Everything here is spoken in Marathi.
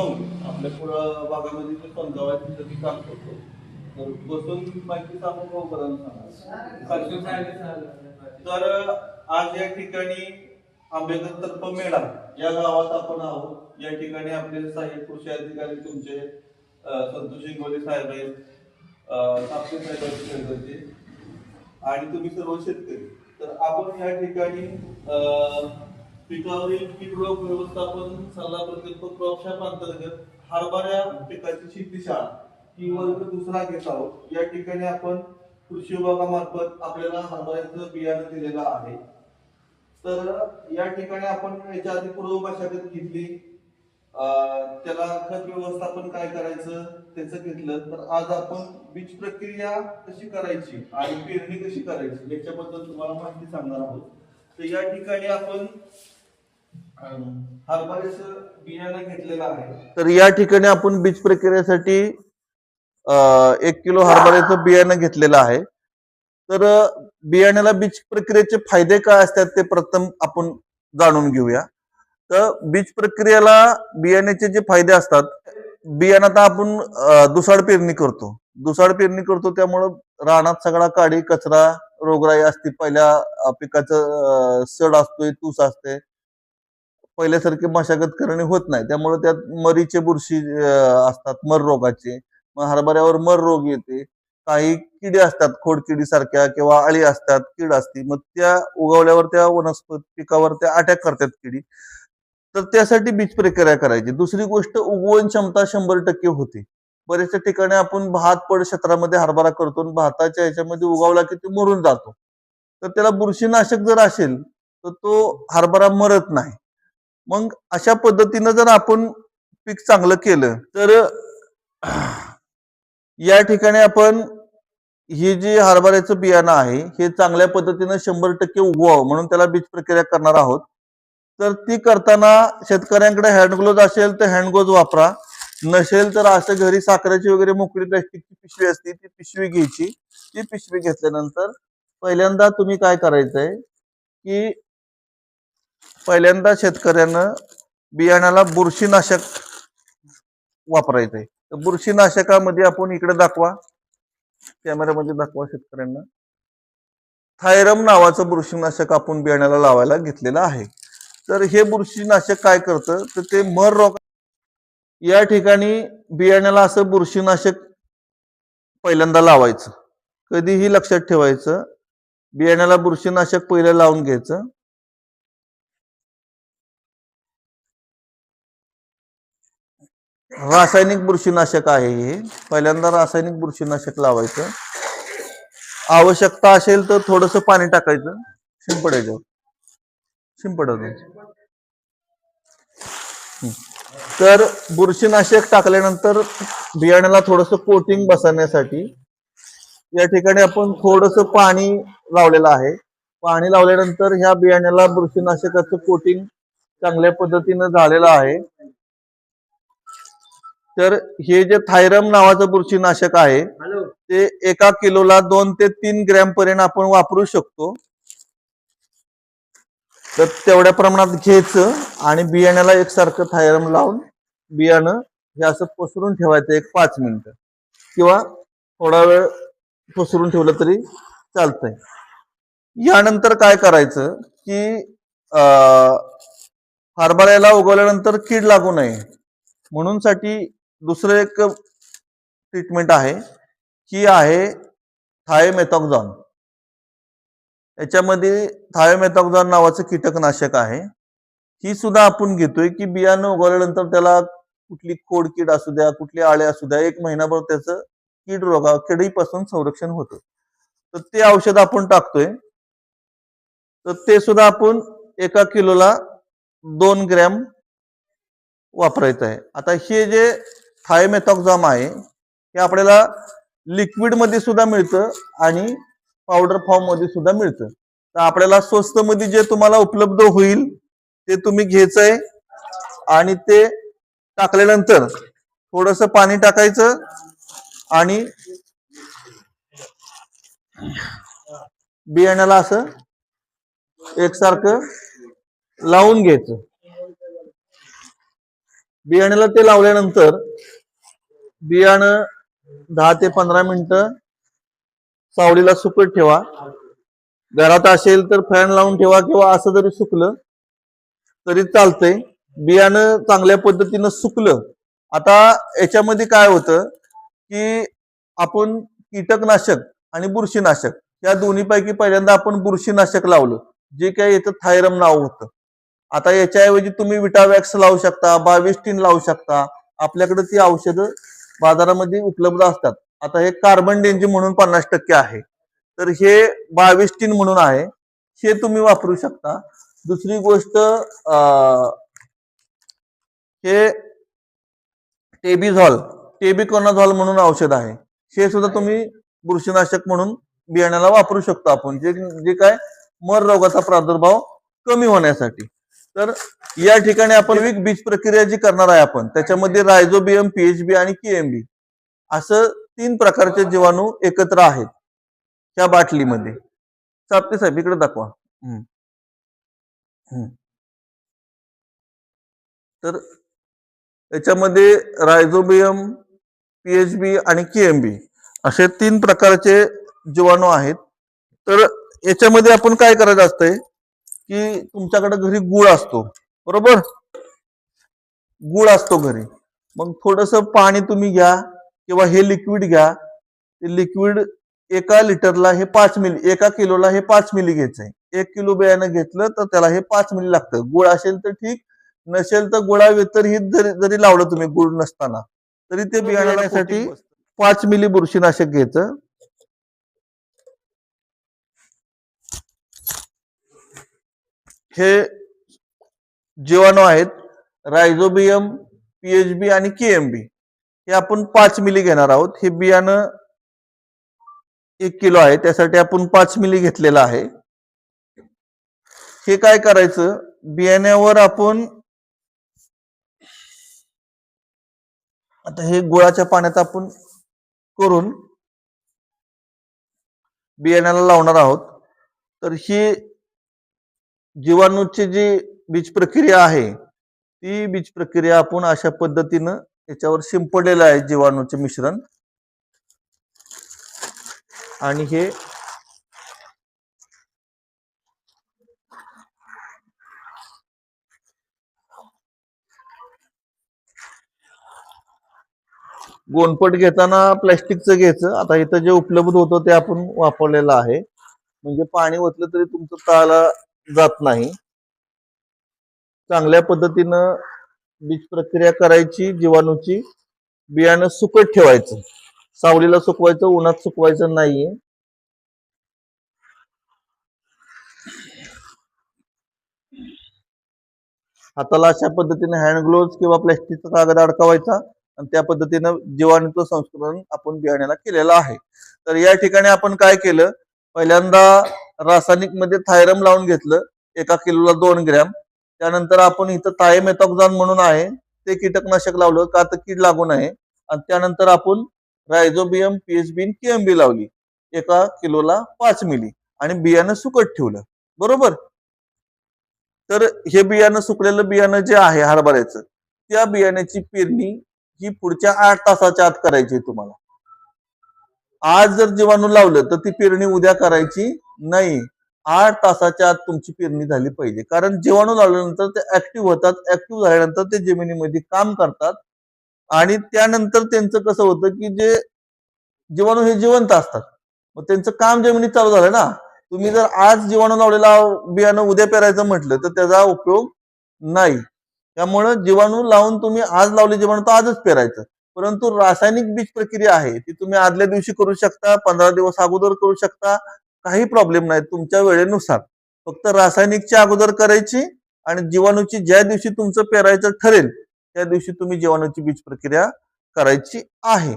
आपल्या पुढं भागामध्ये जे समजाव आहे तिथं मी काम करतो. तर बसून माहिती सांगून भाऊपर्यंत सांगा तर आज या ठिकाणी आंबेडकर तर्फ मेळा या गावात आपण आहोत. या ठिकाणी आपले साहेब कृषी अधिकारी तुमचे संतोष इंगोले साहेब आहेत. अं, साहेब आहेत आणि तुम्ही सर्व शेतकरी. तर आपण या ठिकाणी अं, पिकावरील कीड रोग व्यवस्थापन सल्ला प्रकल्प क्रॉपशॉप अंतर्गत हरभऱ्या पिकाची शेतीशाळा ही वर्ग दुसरा घेत आहोत. या ठिकाणी आपण कृषी विभागामार्फत आपल्याला हरभऱ्याचं बियाणं दिलेलं आहे. तर या ठिकाणी आपण याच्या आधी पूर्व मशागत घेतली. त्याला खत व्यवस्थापन काय करायचं त्याचं घेतलं. तर आज आपण बीज प्रक्रिया कशी करायची आणि पेरणी कशी करायची याच्याबद्दल तुम्हाला माहिती सांगणार आहोत. तर या ठिकाणी आपण बियाणं घेतलेलं आहे. तर या ठिकाणी आपण बीज प्रक्रियेसाठी एक किलो हरभऱ्याचं बियाणं घेतलेलं आहे. तर बियाण्याला बीज प्रक्रियेचे फायदे काय असतात ते प्रथम आपण जाणून घेऊया. तर बीज प्रक्रियेला बियाण्याचे जे फायदे असतात बियाणं आता आपण दुसाड पेरणी करतो. दुसाड पेरणी करतो त्यामुळं रानात सगळा काडी कचरा रोगराई असते. पहिल्या पिकाचं सड असतोय तूस असते. पहिल्यासारखी मशागत करणे होत नाही. त्यामुळे त्यात मरीचे बुरशी असतात मर रोगाचे. मग हरभऱ्यावर मर रोग येते. काही किडे असतात खोडकिडी सारख्या किंवा अळी असतात कीड असते. मग त्या उगवल्यावर त्या वनस्पती पिकावर त्या अटॅक करतात किडी. तर त्यासाठी बीज प्रक्रिया करायची. दुसरी गोष्ट उगवण क्षमता शंभर टक्के होते. बऱ्याचशा ठिकाणी आपण भात पड क्षेत्रामध्ये हरभरा करतो आणि भाताच्या ह्याच्यामध्ये उगवला की ते मरून जातो. तर त्याला बुरशीनाशक जर असेल तर तो हरभरा मरत नाही. मग अशा पद्धतीनं जर आपण पीक चांगलं केलं तर या ठिकाणी आपण ही जी हरभऱ्याचं बियाणं आहे हे चांगल्या पद्धतीनं शंभर टक्के उगवावं म्हणून त्याला बीज प्रक्रिया करणार आहोत. तर ती करताना शेतकऱ्यांकडे हँडग्लोज असेल तर हँडग्लोज वापरा. नसेल तर असं घरी साखरेची वगैरे मोकळी प्लॅस्टिकची पिशवी असते ती पिशवी घ्यायची. ती पिशवी घेतल्यानंतर पहिल्यांदा तुम्ही काय करायचंय की पहिल्यांदा शेतकऱ्यानं बियाण्याला बुरशीनाशक वापरायचंय. तर बुरशीनाशकामध्ये आपण इकडे दाखवा. कॅमेऱ्यामध्ये दाखवा शेतकऱ्यांना. थायरम नावाचं बुरशीनाशक आपण बियाण्याला लावायला घेतलेलं आहे. तर हे बुरशीनाशक काय करतं? तर ते मर रोग या ठिकाणी बियाण्याला असं बुरशीनाशक पहिल्यांदा लावायचं. कधीही लक्षात ठेवायचं. बियाण्याला बुरशीनाशक पहिलं लावून घ्यायचं. रासायनिक बुरशीनाशक आहे हे. पहिल्यांदा रासायनिक बुरशीनाशक लावायचं. आवश्यकता असेल तर थोडस पाणी टाकायचं. शिंपडायचं शिंपडायचं तर बुरशीनाशक टाकल्यानंतर बियाण्याला थोडस कोटिंग बसवण्यासाठी या ठिकाणी आपण थोडस पाणी लावलेलं आहे. पाणी लावल्यानंतर ह्या बियाण्याला बुरशीनाशकाचं कोटिंग चांगल्या पद्धतीनं झालेलं आहे. तर हे जे थायरम नावाचं बुरशीनाशक आहे ते एका किलोला दोन ते तीन ग्रॅम पर्यंत आपण वापरू शकतो. तर तेवढ्या प्रमाणात घ्यायचं आणि बियाण्याला एकसारखं थायरम लावून बियाणं हे असं पसरून ठेवायचं एक पाच मिनिटं. किंवा थोडा वेळ पसरून ठेवलं तरी चालतंय. यानंतर काय करायचं की अं, हरभऱ्याला उगवल्यानंतर कीड लागू नये. म्हणून साठी दुसरं एक ट्रीटमेंट आहे ही आहे थायमेथॉक्झॉन. याच्यामध्ये थायोमेथॉक्झॉन नावाचं कीटकनाशक आहे. ही सुद्धा आपण घेतोय की बियाणं उगवल्यानंतर त्याला कुठली खोड कीड असू द्या कुठली आळे असू द्या एक महिनाभर त्याचं कीड रोगा किडीपासून संरक्षण होतं. तर ते औषध आपण टाकतोय. तर ते सुद्धा आपण एका किलोला दोन ग्रॅम वापरायचं आहे. आता हे जे थायमेथॉक्झाम आहे हे आपल्याला लिक्विडमध्ये सुद्धा मिळतं आणि पावडर फॉर्ममध्ये सुद्धा मिळतं. तर आपल्याला स्वस्तमध्ये जे तुम्हाला उपलब्ध होईल ते तुम्ही घ्यायचंय आणि ते टाकल्यानंतर थोडस पाणी टाकायचं आणि बियाण्याला असं एकसारखं लावून घ्यायचं. बियाण्याला ते लावल्यानंतर बियाणं दहा ते पंधरा मिनिटं सावलीला सुकत ठेवा. घरात असेल तर फॅन लावून ठेवा किंवा असं जरी सुकलं तरी चालतंय. बियाणं चांगल्या पद्धतीनं सुकलं आता याच्यामध्ये काय होतं की आपण कीटकनाशक आणि बुरशीनाशक या दोन्हीपैकी पहिल्यांदा आपण बुरशीनाशक लावलं. जे काही याचं थायरम नाव होतं. आता याच्याऐवजी तुम्ही विटावॅक्स लावू शकता बाविस्टीन लावू शकता. आपल्याकडे ती औषधं बाजारामध्ये उपलब्ध असतात. आता हे कार्बन डेंजी म्हणून पन्नास टक्के आहे. तर हे बाविस्टीन म्हणून आहे. हे तुम्ही वापरू शकता. दुसरी गोष्ट अं, हे टेबिझॉल टेबिकोनाझॉल म्हणून औषध आहे. हे सुद्धा तुम्ही बुरशीनाशक म्हणून बियाण्याला वापरू शकतो आपण. जे जे काय मर रोगाचा प्रादुर्भाव कमी होण्यासाठी. तर या ठिकाणी आपण जैविक बीज प्रक्रिया जी करणार आहे आपण त्याच्यामध्ये रायझोबियम पीएचबी आणि केएमबी असं तीन प्रकारचे जीवाणू एकत्र आहेत त्या बाटलीमध्ये. साप्ते साहेब इकडे दाखवा. तर याच्यामध्ये रायझोबियम पीएचबी आणि केएमबी असे तीन प्रकारचे जीवाणू आहेत. तर याच्यामध्ये आपण काय करायचं असतंय? की तुमच्याकडे घरी गुळ असतो. बरोबर? गुळ असतो घरी. मग थोडस पाणी तुम्ही घ्या किंवा हे लिक्विड घ्या. ते लिक्विड एका लिटरला हे पाच मिली एका किलोला हे पाच मिली घ्यायचंय. एक किलो बियाणं घेतलं तर त्याला हे पाच मिली लागतं. गुळ असेल तर ठीक नसेल तर गुळा व्यतिरिक्त जरी जरी लावलं तुम्ही गुळ नसताना तरी ते बियाण्यासाठी पाच मिली बुरशीनाशक घ्यायचं. हे जीवाणू आहेत रायझोबियम पीएचबी आणि केएमबी हे आपण पाच मिली घेणार आहोत. हे बियाणं एक किलो आहे त्यासाठी आपण पाच मिली घेतलेलं आहे. हे काय करायचं? बियाण्यावर आपण आता हे गुळाच्या पाण्यात आपण करून बियाण्याला लावणार आहोत. तर ही जीवाणूची जी बीज प्रक्रिया आहे ती बीज प्रक्रिया आपण अशा पद्धतीनं याच्यावर शिंपडलेलं आहे जीवाणूचे मिश्रण. आणि हे गोणपट घेताना प्लॅस्टिकचं घ्यायचं. आता इथं जे उपलब्ध होतं ते आपण वापरलेलं आहे. म्हणजे पाणी ओतलं तरी तुमचं तळाला जात नाही. चांगल्या पद्धतीनं बीज प्रक्रिया करायची जीवाणूची बियाणं सुकत ठेवायचं. सावलीला सुकवायचं उन्हात सुकवायचं नाहीये. हाताला अशा पद्धतीने हँड ग्लोव्ह किंवा प्लॅस्टिकचा कागद अडकवायचा आणि त्या पद्धतीनं जीवाणूचं संस्करण आपण बियाण्याला केलेलं आहे. तर या ठिकाणी आपण काय केलं? पहिल्यांदा रासायनिकमध्ये थायरम लावून घेतलं एका किलोला दोन ग्रॅम. त्यानंतर आपण इथं थायमेथॉक्झॉन म्हणून आहे ते कीटकनाशक लावलं का तर कीड लागू नये. आणि त्यानंतर आपण रायझोबियम पीएचबी केएमबी लावली एका किलोला पाच मिली. आणि बियाणं सुकट ठेवलं. बरोबर? तर हे बियाणं सुकलेलं बियाणं जे आहे हरभऱ्याचं त्या बियाण्याची पेरणी ही पुढच्या आठ तासाच्या आत करायची आहे तुम्हाला. आज जर जीवाणू लावलं तर ती पेरणी उद्या करायची नाही. आठ तासाच्या आत तुमची पेरणी झाली पाहिजे. कारण जीवाणू लावल्यानंतर ते ऍक्टिव्ह होतात. ऍक्टिव्ह झाल्यानंतर ते जमिनीमध्ये काम करतात. आणि त्यानंतर त्यांचं कसं होतं की जे जीवाणू हे जिवंत असतात. मग त्यांचं काम जमिनीत चालू झालं ना. तुम्ही जर आज जीवाणू लावलेला बियाणं उद्या पेरायचं म्हटलं तर त्याचा उपयोग नाही. त्यामुळं जीवाणू लावून तुम्ही आज लावले जीवाणू तर आजच पेरायचं. परंतु रासायनिक बीज प्रक्रिया आहे ती तुम्ही आदल्या दिवशी करू शकता पंधरा दिवस अगोदर करू शकता काही प्रॉब्लेम नाही तुमच्या वेळेनुसार. फक्त रासायनिकच्या अगोदर करायची आणि जीवाणूची ज्या दिवशी तुमचं पेरायचं ठरेल त्या दिवशी तुम्ही जीवाणूची बीज प्रक्रिया करायची आहे.